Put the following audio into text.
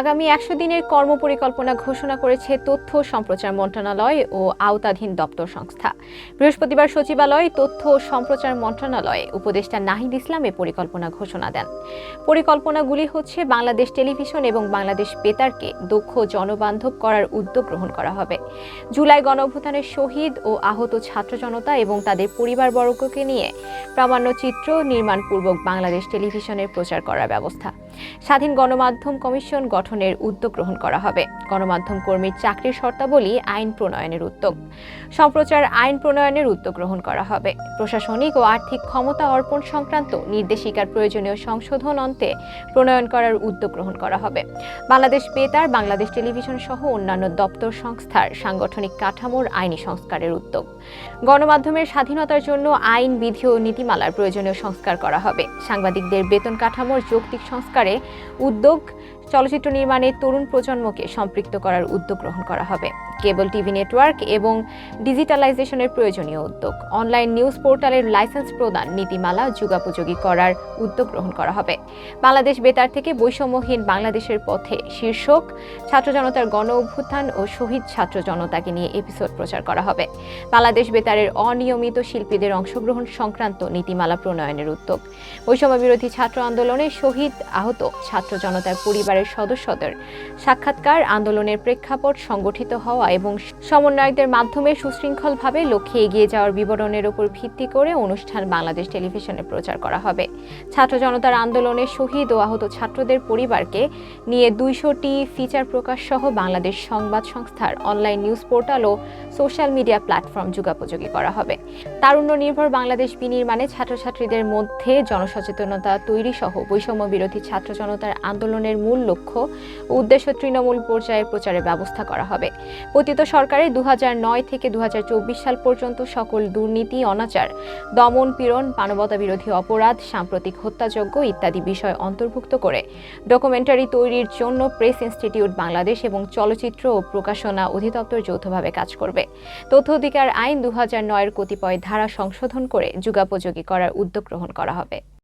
আগামী একশো দিনের কর্মপরিকল্পনা ঘোষণা করেছে তথ্য সম্প্রচার মন্ত্রণালয় ও আওতাধীন দপ্তর সংস্থা। বৃহস্পতিবার সচিবালয় তথ্য ও সম্প্রচার মন্ত্রণালয়ে উপদেষ্টা নাহিদ ইসলাম এ পরিকল্পনা ঘোষণা দেন। পরিকল্পনাগুলি হচ্ছে বাংলাদেশ টেলিভিশন এবং বাংলাদেশ বেতারকে দক্ষ জনবান্ধব করার উদ্যোগ গ্রহণ করা হবে। জুলাই গণঅভ্যুত্থানের শহীদ ও আহত ছাত্র জনতা এবং তাদের পরিবারবর্গকে নিয়ে প্রামাণ্য চিত্র নির্মাণপূর্বক বাংলাদেশ টেলিভিশনের প্রচার করার ব্যবস্থা। স্বাধীন গণমাধ্যম কমিশন গঠনের উদ্যোগ গ্রহণ করা হবে। গণমাধ্যম কর্মীর চাকরির শর্তাবলী আইন প্রণয়নের উদ্যোগ। সম্প্রচার আইন প্রণয়নের উদ্যোগ গ্রহণ করা হবে। প্রশাসনিক ও আর্থিক ক্ষমতা অর্পণ সংক্রান্ত নির্দেশিকার প্রয়োজনীয় সংশোধন অন্তে প্রণয়ন করার উদ্যোগ গ্রহণ করা হবে। বাংলাদেশ বেতার, বাংলাদেশ টেলিভিশন সহ অন্যান্য দপ্তর সংস্থার সাংগঠনিক কাঠামোর আইনি সংস্কারের উদ্যোগ। গণমাধ্যমের স্বাধীনতার জন্য আইন, বিধি ও নীতিমালার প্রয়োজনীয় সংস্কার করা হবে। সাংবাদিকদের বেতন কাঠামোর যৌক্তিক সংস্কারে উদ্যোগ চলচ্চিত্র নির্মাণে তরুণ প্রজন্মকে সম্পৃক্ত করার উদ্যোগ গ্রহণ করা হবে। কেবল টিভি নেটওয়ার্ক এবং ডিজিটালাইজেশনের প্রয়োজনীয় উদ্যোগ। অনলাইন নিউজ পোর্টালের লাইসেন্স প্রদান নীতিমালা যুগাপযোগী করার উদ্যোগ গ্রহণ করা হবে। বাংলাদেশ বেতার থেকে বৈষম্যহীন বাংলাদেশের পথে শীর্ষক ছাত্র জনতার গণ অভ্যুত্থান ও শহীদ ছাত্র জনতাকে নিয়ে এপিসোড প্রচার করা হবে। বাংলাদেশ বেতারের অনিয়মিত শিল্পীদের অংশগ্রহণ সংক্রান্ত নীতিমালা প্রণয়নের উদ্যোগ। বৈষম্য বিরোধী ছাত্র আন্দোলনে শহীদ আহত ছাত্র জনতার পরিবারের সদস্যদের সাক্ষাৎকার আন্দোলনের প্রেক্ষাপট সংগঠিত হওয়া এবং সমন্বয়কদের মাধ্যমে সুশৃঙ্খলভাবে লক্ষ্যে এগিয়ে যাওয়ার বিবরণের উপর ভিত্তি করে অনুষ্ঠান বাংলাদেশ টেলিভিশনে প্রচার করা হবে। ছাত্র জনতার আন্দোলনে শহীদ ও আহত ছাত্রদের পরিবারকে নিয়ে দুইশোটি ফিচার প্রকাশ সহ বাংলাদেশ সংবাদ সংস্থার অনলাইন নিউজ পোর্টাল ও সোশ্যাল মিডিয়া প্ল্যাটফর্ম যুগাপযোগী করা হবে। তারুণ্য নির্ভর বাংলাদেশ বিনির্মাণে ছাত্রছাত্রীদের মধ্যে জনসচেতনতা তৈরি সহ বৈষম্য বিরোধী ছাত্র জনতার আন্দোলনের মূল লক্ষ্য উদ্দেশ্য তৃণমূল পর্যায়ে প্রচারের ব্যবস্থা করা হবে। পতিত সরকারে দু হাজার নয় থেকে দু হাজার চব্বিশ সাল পর্যন্ত সকল দুর্নীতি, অনাচার, দমন পীড়ন, মানবতা বিরোধী অপরাধ, সাম্প্রতিক হত্যাযজ্ঞ ইত্যাদি বিষয় অন্তর্ভুক্ত করে ডকুমেন্টারি তৈরির জন্য প্রেস ইনস্টিটিউট বাংলাদেশ এবং চলচ্চিত্র ও প্রকাশনা অধিদপ্তর যৌথভাবে কাজ করবে। তথ্য অধিকার আইন দু হাজার নয়ের কতিপয় ধারা সংশোধন করে যুগাপযোগী করার উদ্যোগ গ্রহণ করা হবে।